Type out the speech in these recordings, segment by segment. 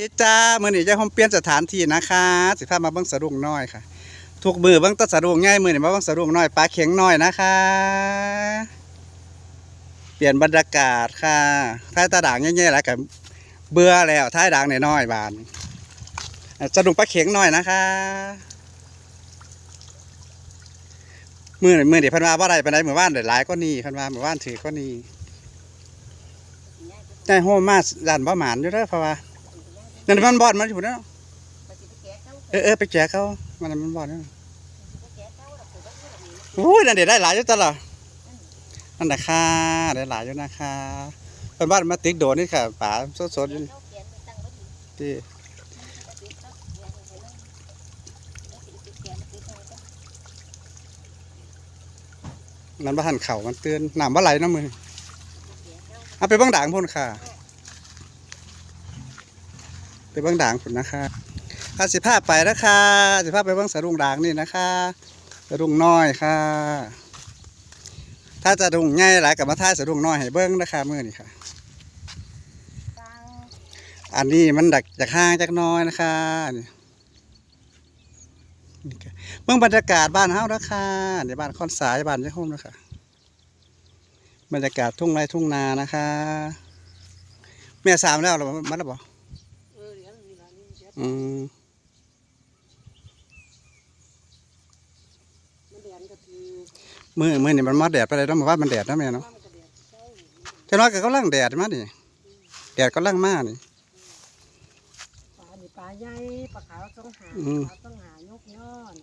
ดีจ้ามื้อนี้จะผมเปลี่ยนสถานที่นะคะสิพามาเบิ่งสะดุ้งน้อยค่ะทุกมือเบิ่งต้สะดุ้งใหญ่มื้อนี้มาเบิ่งสะดุ้งน้อยปลาเข็งน้อยนะคะ เปลี่ยนบรรยากาศค่ะท้ายตาด่างใหญ่ๆแล้วก็เบื่อแล้วท้ายด่างน้อยๆบานสะดุ้งปลาเข็งน้อยนะคะมือนี้มื้อนี้เพิ่นว่าบ่ได้ปานใดมื้อวานได้หลายกว่านี้เพิ่นว่ามื้อวานถือกว่านี้ได้โฮมมาดันบ่หมานอยู่เด้อเพราะว่า นั่นมันบอดมันอยู่แล้วเออเออไปแจกเขามันมันบอดแล้วโอ้ยนั่นเดี๋ยวได้หลายอยู่ตลอดนั่นนะค่ะได้หลายอยู่นะคะเป็นบ้านมาติ๊กโดนนี่ค่ะป่าสดๆอยู่นี่ที่นั่นบ้านเข่ามันเตือนน้ำว่าไหลน้ำมือเอาไปเบ้างด่างพ่นค่ะ ไปเบื้องด่างผุนนะคะข้าสิภาพไปนะคะสิภาพไปเบื้องสะดุ้งด่างนี่นะคะสะดุ้งน้อยค่ะ ถ้าจะดุ้งใหญ่หลายกับมาท่าสะดุ้งน้อยให้เบื้องนะคะเมื่อนี่ค่ะ อันนี้มันดักจากห้างจากน้อยนะคะนี่ค่ะเบื้องบรรยากาศบ้านเฮานะคะในบ้านคอนสายบ้านเจ้าโฮมนะคะบรรยากาศทุ่งไร่ทุ่งนานะคะ แม่สามแล้วหรอมันแล้วบอกเอืมมันแดนก็คือมือมือนี่มันมาแดดไปเลยต้องบอกว่ามันแดดนะแม่เนาะว่ามันก็แดดใช่เจ้าน้อยก็กำลังแดดมานี่แดดกำลังมานี่ปลานี่ปลาใหญ่ปลาขาวต้องหาอืมปลาต้องหายกย้อน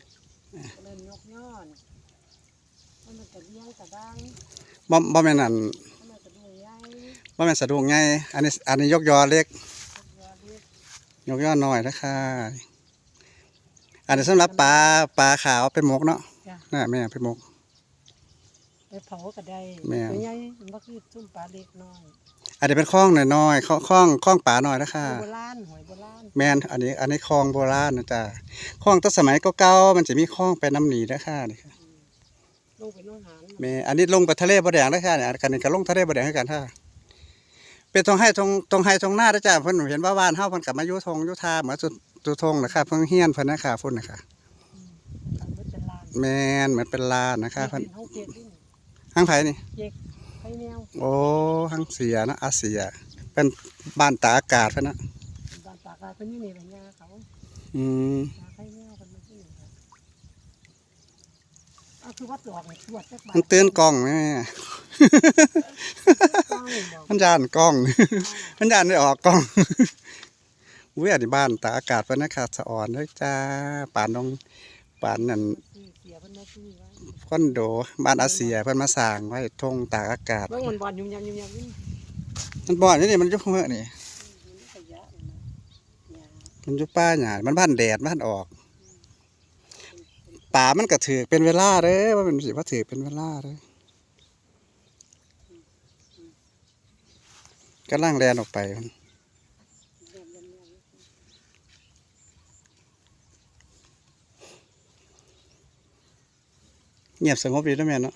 เล่นยกย้อนมันมันจะเลี้ยงกระด้างบ่บ่แม่นอันมันจะดูใหญ่บ่แม่นสะดวกไงอันนี้อันนี้ยกยอเล็กเรือเล็ก ยกยอน้อยนะคะอันนี้สำหรับปลาปลาขาวไปหมกเนาะจ้ะน่ะแม่ไปหมก ไปเผาก็ได้แม่นตัวใหญ่มันก็คือซุ่มปลาเล็กน้อยอันนี้เป็นคลองน้อยๆคลองคลองคลองปลาน้อยนะคะโบราณหอยโบราณแม่นอันนี้อันนี้คลองโบราณนะจ๊ะคลองตั้งสมัยเก่าๆมันจะมีคลองไปน้ำหนีนะคะนี่ค่ะลงไปน้องหานแม่อันนี้ลงไปทะเลบ่แดงนะคะเนี่ยอันนี้ก็ลงทะเลบ่แดงคือกันท่า เป็นทงให้ทงทงให้ทงหน้านะจ๊ะเพิ่นเห็นว่าบ้านเฮาเพิ่นกลับมาอยู่ทงอยู่ทาเหมือนสุดสุดทงนะคะเพิ่นเฮียนเพิ่นนะคะพุ่นนะคะทำเพื่อจะลานแม่นเหมือนเป็นลานนะคะเพิ่เพิ่นนห้องเจ็ดนี่ห้างไผนี่เจ็กไข่แนวโอ้ห้างเสียนะอาเสีย เป็นบ้านตากอากาศเพิ่นนะบานปากกาเพิ่นนี่นี่แหละยาเขาอืมยาไข่แนวเพิ่นมาที่นี่ครับเอาคือว่าตรวจตรวจจักบาทมันเตือนกล้องแม่ต้องบอก มันย่านกล้อง มันย่านได้ออกกล้องอุ้ยอันนี้บ้านตากอากาศเพิ่นนะคะสะอ่อนเด้อจ้าป่านน้องป่านนั่นซื้อเสียเพิ่นมาซื้อไว้คอนโดบ้านอาเซียเพิ่นมาสร้างไว้ทงตากอากาศเบิ่งมันบอลยุ่มยำยุ่มยำนี่มันบ่อนนี่นี่มันอยู่เมื่อนี่มันขยะนี่นะยามันอยู่ป้าหยามันบ้านแดดบ้านออกป่ามันก็ถือเป็นเวลาเด้อว่าเป็นสิว่าถือเป็นเวลาเด้อ กำลังแลนออกไปมันยำยำยำเงียบสงบดีนะแม่เนาะ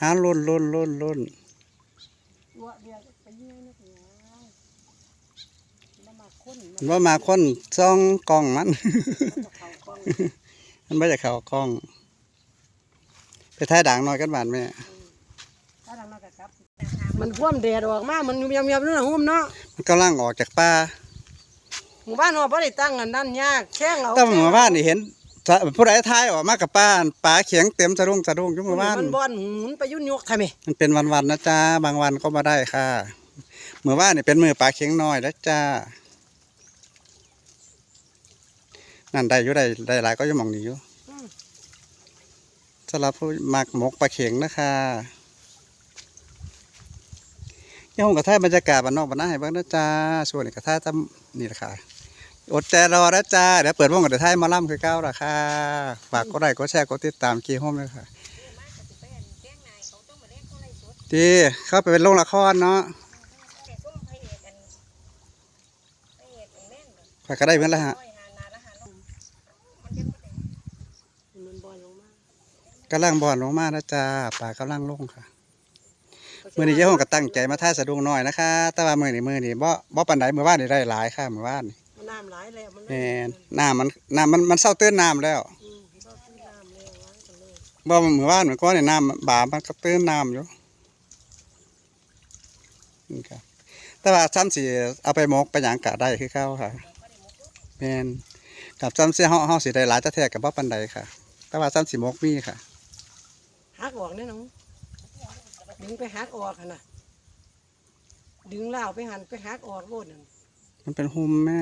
หาล้นล้นล้นล้นตัวเดียวไปเยี่ยนักหนาแล้วมาค้นมันว่ามาคนซ่องกล้องมัน มันจะเข้ากล้องมันไม่จะเข้ากล้อง ไปท้ายด่างน้อยกันบานแม่ถ้าทางนั้นก็ครับมันพ่วมแดดออกมา มันยุ่มยำยำนั่นน่ะหุ้มเนาะมันกำลังออกจากป่าหมู่บ้านเราบ่ได้ตั้งกันนั่นยากแข้งเอาแต่หมู่บ้านนี่เห็นผู้ใดท้ายออกมากับป้าป่าเขียงเต็มสะดุ้งสะดุ้งอยู่หมู่บ้านมันบอลหมุนไปยุ่นยกทำไมมันเป็นวันๆนะจ้าบางวันก็มาได้ค่ะหมู่บ้านนี่เป็นมือป่าเขียงน้อยแล้วจ้านั่นได้อยู่ได้ได้หลายก็อยังมองนี้อยู่ สำหรับผู้มักหมกปลาเข็งนะคะยังคงกระท่ายบรรยากาศบ้านนอกบ้านนาให้เบ้างนะจ้าส่วนนี้กระท่ายตั้นี่แหละค่ะอดใจรอนะจ้าเดี๋ยวเปิดวงกับเดี๋ยวท่ายหมาล่ำคือเก้าละค่ะฝากกดไลค์กดแชร์กดติดตามกีโฮมเลยค่ะดีเข้าไปเป็นโรงละครเนาะฝากก็ได้เหมือนละฮะ มันบอลลงมา กำลังบ่อนลงมานะจ้าป่ากำลังลงค่ะมื้อนี้เจ้าของก็ตั้งใจมาท่ายสะดุ้งน้อยนะคะ แต่ว่ามื้อนี้มื้อนี้บ่บ่ปานใดมื้อวานนี่ได้หลายค่ะมื้อวานนี่มันน้ำหลายแล้วมันแม่นน้ำมันน้ำมันมันเศร้าเตือนน้ำแล้วอืมก็ซื้อน้ำแล้ววางกันเลยบ่มื้อวานเหมือนก่อนนี่น้ำบามันก็เตือนน้ำอยู่นี่ครับแต่ว่าซ้ำสิเอาไปหมกไปหยังกะได้คือเก่าค่ะแม่นกับซ้ำสิเฮาเฮาสิได้หลายจะแท้กับบ่ปานใดค่ะ แต่ว่าซ้ำสิหมกมีค่ะหั กออกเนี่ยน้องดึงไปหักออกหั่นน่ะ ดึงเหล้าไปหันไปหักออกโลดนั่นมันเป็นหุมแม่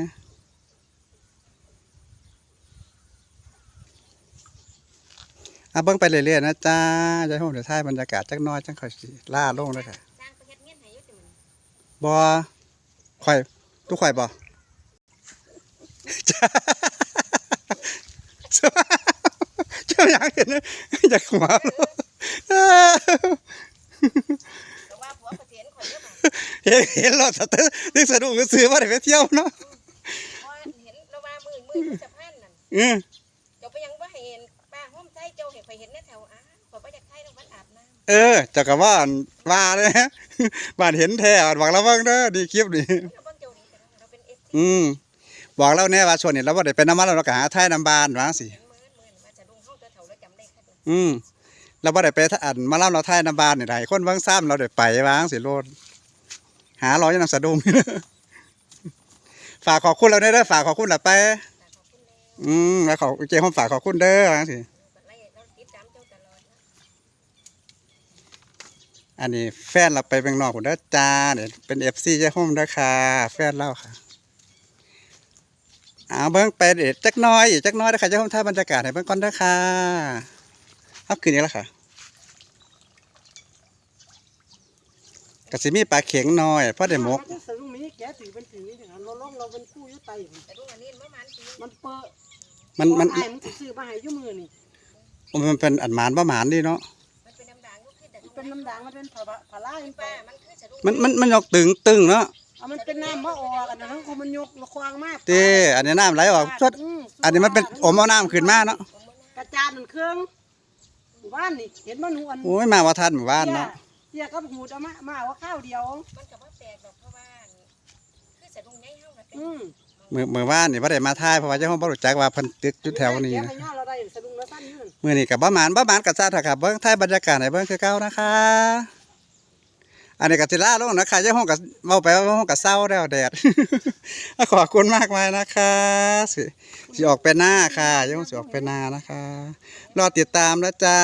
อะเบิ่งไปเรื่อยๆนะจ้าจะให้ผมเดี๋ยวถ่ายบรรยากาศจักหน้อยจังค่อยสิล่าลงเลยค่ะสร้างไปเฮ็ดเงี้ยนให้อยู่ติมันบ่ข่อยตู้ข่อยบ่จ้าเจ้าอยากเห็นนะอยากหัวเราะ แต่ว่าผัวประเทศข่อยเยอะมาก เห็นเห็นรถสะตึกนึกสะดุ้งซื้อว่าได้ไปเที่ยวเนาะเพราะเห็นเราว่ามือมืออยู่สะพานนั่นเออเจ้าไปยังบ่ให้เห็นป้าห้อมใจเจ้าเห็นข่อยเห็นในแถวอ้าข่อยบ่อยากไทยต้องวันอาบน้เออเจากกับว่าอั่นว่าเลยฮะบ้านเห็นแท้หวังระวังเด้อดีคลิปนี่ำเราเบิ่งเจ้านี่แต่เราเป็น FC อืมบอกเราแน่ว่าช่วงนี้เราบ่ได้เป็นน้ำมันเราก็หาท้ายน้ำบานว่าสิ เห็นมื้อมื้อว่าจะลุงเฮาตัวเฒ่าแล้วจำได้ค่ะเด้ออืมเราบ่ได้ไปอันมาเล่าเราท้ายน้ำบานนี่ได้คนเบิ่งซ้ำเราได้ไปวางสิโลด หารอยยังสะดุ้งฝากขอบคุณเราเด้อฝากขอบคุณล่ะไปอืมแล้วขอเจ้าฝากขอบคุณเด้อว่าสิอันนี้แฟนเราไปเมืองนอกพุ่นเด้จ้าเนี่ยเป็น FC เจ้าห้มเด้อค่ะแฟนเราค่ะเอาเบิ่งไปเด็ดจักน้อยจักน้อยเด้อค่ะเจ้าห้มท่าบรรยากาศให้เบิ่งก่อนเด้อค่ะเอาคืนนี้แล้วค่ะ กระสิมีปลาเข็งน้อยเพราะได้หมกสรุปมีแกถือเป็นถือถึงเราล่องเราเป็นคู่ยู่ไตพุ่นแต่ลุงนี้มันเปิดมันมันไอ้มันสิซื้อมาให้อยู่มือนี่มันเป็นอันหมานบ่หมานดีเนาะมันเป็นน้ำด่างมันเป็นน้ำด่างมันเป็นผาผาลายป้ามันมันมันยกตึงตึงเนาะมันเป็นน้ำมะออกอันนั้นของมันยกละควางมากเต้อันนี้น้ำไหลออกชดมอันนี้มันเป็นอมเอาน้ำขึ้นมาเนาะกระจานมันเครื่องหมู่บ้านนี่เห็นมันหนูอันโอ้ยมาว่าทันหมู่บ้านเนาะ เตี้ยกับหูจะมามาว่าข้าวเดียว มันก็บ่แปลกดอกเพราะว่าคือสะดุ้งใหญ่เฮาน่ะเป็นอืมมือมือว่านนี่บ่ได้มาทายเพราะว่าเจ้าของบ่รู้จักว่าเพิ่นตึกอยู่แถวนี้แกนะไปย่อเราได้สะดุ้งแล้วสั้นยืน มื้อนี้ก็บ่หมานบ่หมานก็ซะเถอะครับเบิ่งทายบรรยากาศให้เบิ่งคือเก่านะคะ อันนี้ก็สิลาลงนะคะเจ้าของก็เว้าไปว้าห้องก็เศร้าแล้วแดด ขอบคุณมากมายนะคะสิสิออกไปหน้าค่ะเจ้าของสิออกไปหน้านะคะ รอติดตามนะจ้า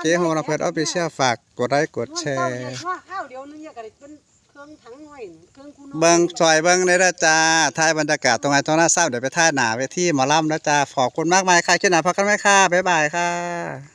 เก๋โฮลำเพิดออฟฟิเชียลฝากกดไลค์กดแชร์ข้าวเดียวนี่ก็ได้เป็นเครื่องถังน้อยเครื่องคูน้อยเบิ่งซอยเบิ่งได้ละจ้าถ่ายบรรยากาศตรงไหนตรงหน้าเศร้าเดี๋ยวไปถ่ายหนาเวทีหมอลำนะจ้าขอบคุณมากมายค่ะคิดหน้าพักกันไหมค่ะบ๊ายบายค่ะ